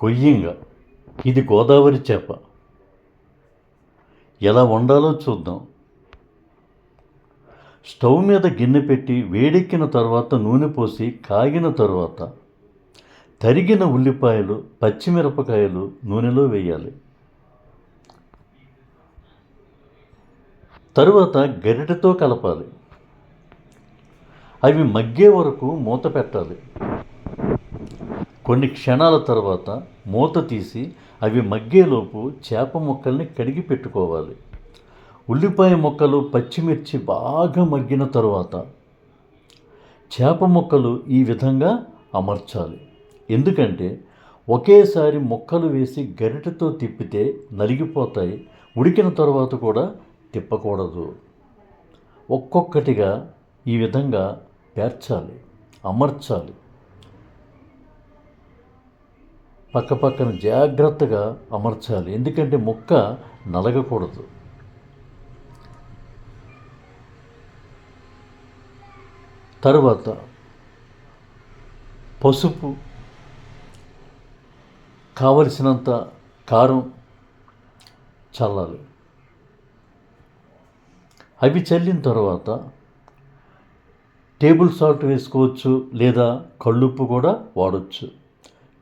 కొయ్యింగ. ఇది గోదావరి చేప. ఎలా వండాలో చూద్దాం. స్టవ్ మీద గిన్నె పెట్టి వేడెక్కిన తర్వాత నూనె పోసి కాగిన తర్వాత తరిగిన ఉల్లిపాయలు పచ్చిమిరపకాయలు నూనెలో వేయాలి. తరువాత గరిటెతో కలపాలి. అవి మగ్గే వరకు మూత పెట్టాలి. కొన్ని క్షణాల తర్వాత మూత తీసి అవి మగ్గేలోపు చేప ముక్కల్ని కడిగి పెట్టుకోవాలి. ఉల్లిపాయ ముక్కలు పచ్చిమిర్చి బాగా మగ్గిన తర్వాత చేప ముక్కలు ఈ విధంగా అమర్చాలి. ఎందుకంటే ఒకేసారి ముక్కలు వేసి గరిటెతో తిప్పితే నలిగిపోతాయి ఉడికిన తర్వాత కూడా తిప్పకూడదు. ఒక్కొక్కటిగా ఈ విధంగా పేర్చాలి అమర్చాలి. పక్కపక్కన జాగ్రత్తగా అమర్చాలి. ఎందుకంటే ముక్క నలగకూడదు. తరువాత పసుపు కావలసినంత కారం చల్లాలి. అవి చల్లిన తర్వాత టేబుల్ సాల్ట్ వేసుకోవచ్చు లేదా కళ్ళుప్పు కూడా వాడచ్చు.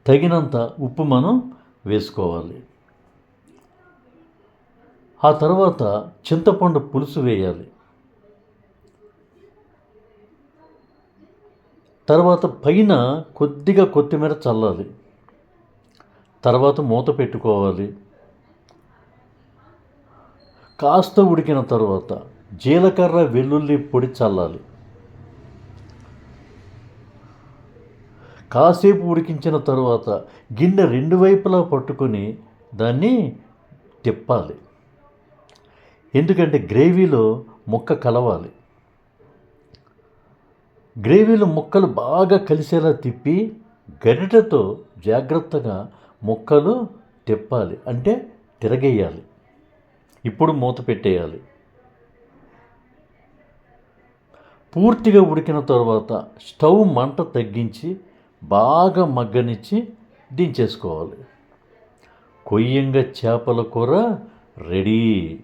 తగినంత ఉప్పు మనం వేసుకోవాలి. ఆ తర్వాత చింతపండు పులుసు వేయాలి. తర్వాత పైన కొద్దిగా కొత్తిమీర చల్లాలి. తర్వాత మూత పెట్టుకోవాలి. కాస్త ఉడికిన తర్వాత జీలకర్ర వెల్లుల్లి పొడి చల్లాలి. కాసేపు ఉడికించిన తర్వాత గిన్నె రెండు వైపులా పట్టుకొని దాన్ని తిప్పాలి. ఎందుకంటే గ్రేవీలో ముక్క కలవాలి. గ్రేవీలో ముక్కలు బాగా కలిసేలా తిప్పి గరిటెతో జాగ్రత్తగా ముక్కలు తిప్పాలి. అంటే తిరగేయాలి. ఇప్పుడు మూత పెట్టేయాలి. పూర్తిగా ఉడికిన తర్వాత స్టవ్ మంట తగ్గించి బాగా మగ్గనిచ్చి దించేసుకోవాలి. కొయ్యంగా చేపల కూర రెడీ.